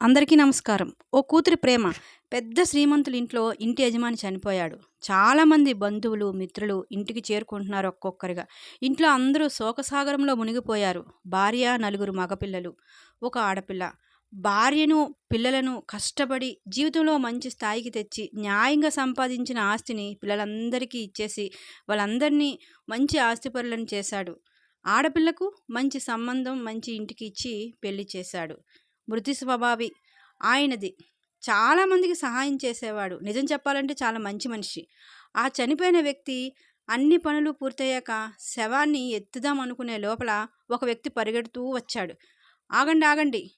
అందరికీ నమస్కారం. ఓ కూతురి ప్రేమ. పెద్ద శ్రీమంతుల ఇంట్లో ఇంటి యజమాని చనిపోయాడు. చాలామంది బంధువులు మిత్రులు ఇంటికి చేరుకుంటున్నారు ఒక్కొక్కరిగా. ఇంట్లో అందరూ శోకసాగరంలో మునిగిపోయారు. భార్య నలుగురు మగపిల్లలు. ఒక ఆడపిల్ల. భార్యను పిల్లలను కష్టపడి జీవితంలో మంచి స్థాయికి తెచ్చి న్యాయంగా సంపాదించిన ఆస్తిని పిల్లలందరికీ ఇచ్చేసి వాళ్ళందరినీ మంచి ఆస్తిపరులను చేశాడు. ఆడపిల్లకు మంచి సంబంధం మంచి ఇంటికి ఇచ్చి పెళ్ళి చేశాడు. మృతి స్వభావి. ఆయనది. చాలామందికి సహాయం చేసేవాడు. నిజం చెప్పాలంటే చాలా మంచి మనిషి. ఆ చనిపోయిన వ్యక్తి అన్ని పనులు పూర్తయ్యాక శవాన్ని ఎత్తుదాం అనుకునే లోపల ఒక వ్యక్తి పరిగెడుతూ వచ్చాడు. ఆగండి ఆగండి.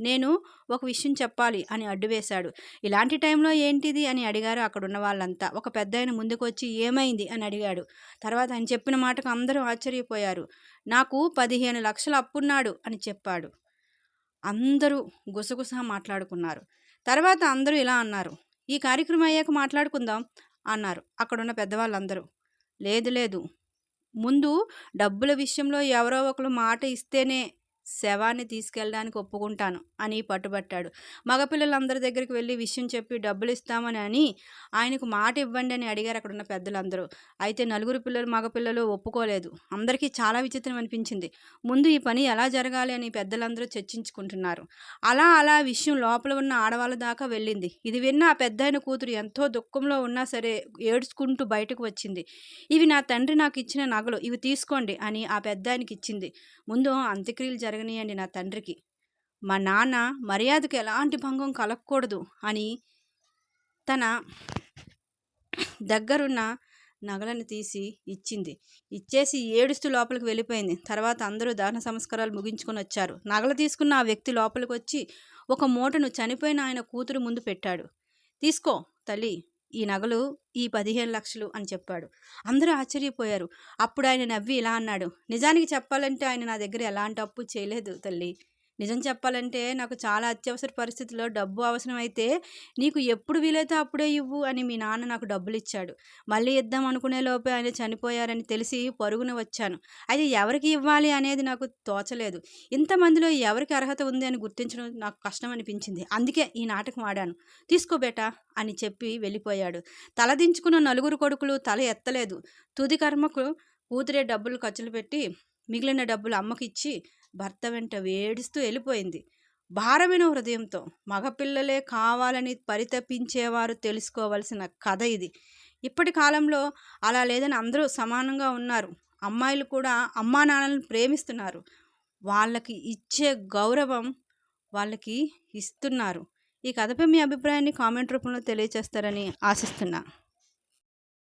నేను ఒక విషయం చెప్పాలి అని అడ్డు వేశాడు. ఇలాంటి టైంలో ఏంటిది? అని అడిగారు అక్కడున్న వాళ్ళంతా. ఒక పెద్ద ఆయన ముందుకు వచ్చి ఏమైంది? అని అడిగాడు. తర్వాత ఆయన చెప్పిన మాటకు అందరూ ఆశ్చర్యపోయారు. నాకు పదిహేను లక్షలు అప్పున్నాడు అని చెప్పాడు. అందరూ గుసగుస మాట్లాడుకున్నారు. తర్వాత అందరూ ఇలా అన్నారు. ఈ కార్యక్రమం అయ్యాక మాట్లాడుకుందాం అన్నారు. అక్కడున్న పెద్దవాళ్ళందరూ. లేదు లేదు. ముందు డబ్బుల విషయంలో ఎవరో ఒకరు మాట ఇస్తేనే శవాన్ని తీసుకెళ్ళడానికి ఒప్పుకుంటాను అని పట్టుబట్టాడు. మగపిల్లలందరి దగ్గరికి వెళ్ళి విషయం చెప్పి డబ్బులు ఇస్తామని అని ఆయనకు మాట ఇవ్వండి అని అడిగారు అక్కడ ఉన్న పెద్దలందరూ. అయితే నలుగురు పిల్లలు మగపిల్లలు ఒప్పుకోలేదు. అందరికీ చాలా విచిత్రం అనిపించింది. ముందు ఈ పని ఎలా జరగాలి అని పెద్దలందరూ చర్చించుకుంటున్నారు. అలా అలా విషయం లోపల ఉన్న ఆడవాళ్ళ దాకా వెళ్ళింది. ఇది విన్న ఆ పెద్ద కూతురు ఎంతో దుఃఖంలో ఉన్నా సరే ఏడ్చుకుంటూ బయటకు వచ్చింది. ఇవి నా తండ్రి నాకు ఇచ్చిన నగలు ఇవి తీసుకోండి అని ఆ పెద్ద ఇచ్చింది ముందు అంత్యక్రియలు జరగ జరగనియండి నా తండ్రికి. మా నాన్న మర్యాదకు ఎలాంటి భంగం కలగకూడదు అని తన దగ్గరున్న నగలను తీసి ఇచ్చింది. ఇచ్చేసి ఏడుస్తూ లోపలికి వెళ్ళిపోయింది. తర్వాత అందరూ దహన సంస్కారాలు ముగించుకొని వచ్చారు. నగలు తీసుకున్న ఆ వ్యక్తి లోపలికి వచ్చి ఒక మూటను చనిపోయిన ఆయన కూతురు ముందు పెట్టాడు. తీసుకో తల్లి ఈ నగలు ఈ పదిహేను లక్షలు అని చెప్పాడు. అందరూ ఆశ్చర్యపోయారు. అప్పుడు ఆయన నవ్వి ఇలా అన్నాడు. నిజానికి చెప్పాలంటే ఆయన నా దగ్గర ఎలాంటి అప్పు చేయలేదు తల్లి. నిజం చెప్పాలంటే నాకు చాలా అత్యవసర పరిస్థితుల్లో డబ్బు అవసరమైతే నీకు ఎప్పుడు వీలైతే అప్పుడే ఇవ్వు అని మీ నాన్న నాకు డబ్బులు ఇచ్చాడు మళ్ళీ ఇద్దాం అనుకునే లోపే ఆయన చనిపోయారని తెలిసి పరుగున వచ్చాను. అయితే ఎవరికి ఇవ్వాలి అనేది నాకు తోచలేదు. ఇంతమందిలో ఎవరికి అర్హత ఉంది అని గుర్తించడం నాకు కష్టం అనిపించింది. అందుకే ఈ నాటకం ఆడాను. తీసుకోబేటా అని చెప్పి వెళ్ళిపోయాడు. తలదించుకున్న నలుగురు కొడుకులు తల ఎత్తలేదు. తుది కర్మకు కూతురే డబ్బులు ఖర్చులు పెట్టి మిగిలిన డబ్బులు అమ్మకిచ్చి భర్త వెంట వేడిస్తూ వెళ్ళిపోయింది. భారమైన హృదయంతో మగపిల్లలే కావాలని పరితపించేవారు తెలుసుకోవలసిన కథ ఇది. ఇప్పటి కాలంలో అలా లేదని అందరూ సమానంగా ఉన్నారు. అమ్మాయిలు కూడా అమ్మా నాన్నలను ప్రేమిస్తున్నారు. వాళ్ళకి ఇచ్చే గౌరవం వాళ్ళకి ఇస్తున్నారు. ఈ కథపై మీ అభిప్రాయాన్ని కామెంట్ రూపంలో తెలియచేస్తారని ఆశిస్తున్నా.